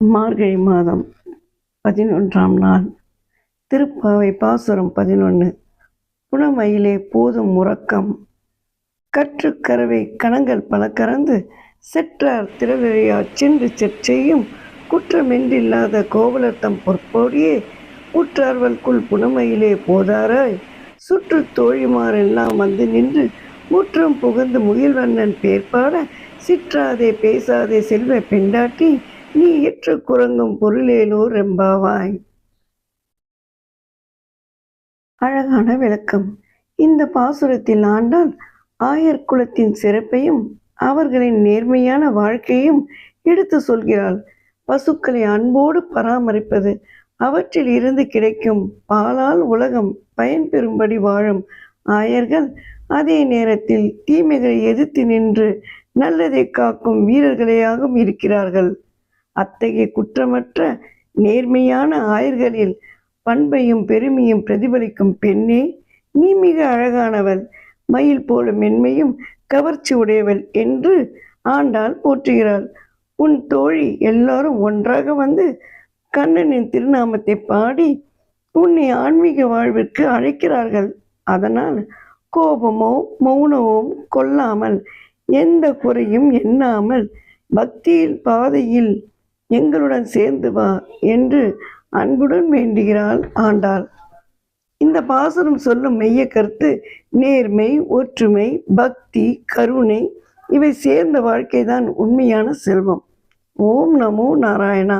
மார்கழி மாதம் பதினொன்றாம் நாள். திருப்பாவை பாசுரம் பதினொன்று புனமயிலே போதும் உறக்கம் கற்றுக்கரவை கணங்கள் பல கறந்து செற்றார் திருவிழையா சென்று செற்செய்யும் குற்றமென்றில்லாத கோவலத்தம் பொற்போடியே ஊற்றார்வல்குள் புனமையிலே போதாராய் சுற்று தோழிமாரெல்லாம் வந்து நின்று முற்றம் புகுந்து முகில்வண்ணன் பேர்பாட சிற்றாதே பேசாதே செல்வ பெண்டாட்டி நீ ஏற்று குரங்கும் பொருளேனோ ரெம்பாவாய் அழகான விளக்கம். இந்த பாசுரத்தில் ஆண்டால் ஆயர் குலத்தின் சிறப்பையும் அவர்களின் நேர்மையான வாழ்க்கையும் எடுத்து சொல்கிறாள். பசுக்களை அன்போடு பராமரிப்பது அவற்றில் இருந்து கிடைக்கும் பாலால் உலகம் பயன்பெறும்படி வாழும் ஆயர்கள் அதே நேரத்தில் தீமைகளை எதிர்த்து நின்று நல்லதை காக்கும் வீரர்களையாகவும் இருக்கிறார்கள். அத்தகைய குற்றமற்ற நேர்மையான ஆயர்களில் பண்பையும் பெருமையும் பிரதிபலிக்கும் பெண்ணே நீ மிக அழகானவள். மயில் போல மென்மையும் கவர்ச்சி உடையவள் என்று ஆண்டாள் போற்றுகிறாள். உன் தோழி எல்லாரும் ஒன்றாக வந்து கண்ணனின் திருநாமத்தை பாடி உன்னை ஆன்மீக வாழ்விற்கு அழைக்கிறார்கள். அதனால் கோபமோ மௌனமோ கொள்ளாமல் எந்த குறையும் எண்ணாமல் பக்தியில் பாதையில் எங்களுடன் சேர்ந்து வா என்று அன்புடன் வேண்டுகிறாள் ஆண்டாள். இந்த பாசுரம் சொல்லும் மெய்ய கருத்து நேர்மை ஒற்றுமை பக்தி கருணை இவை சேர்ந்த வாழ்க்கைதான் உண்மையான செல்வம். ஓம் நமோ நாராயணா.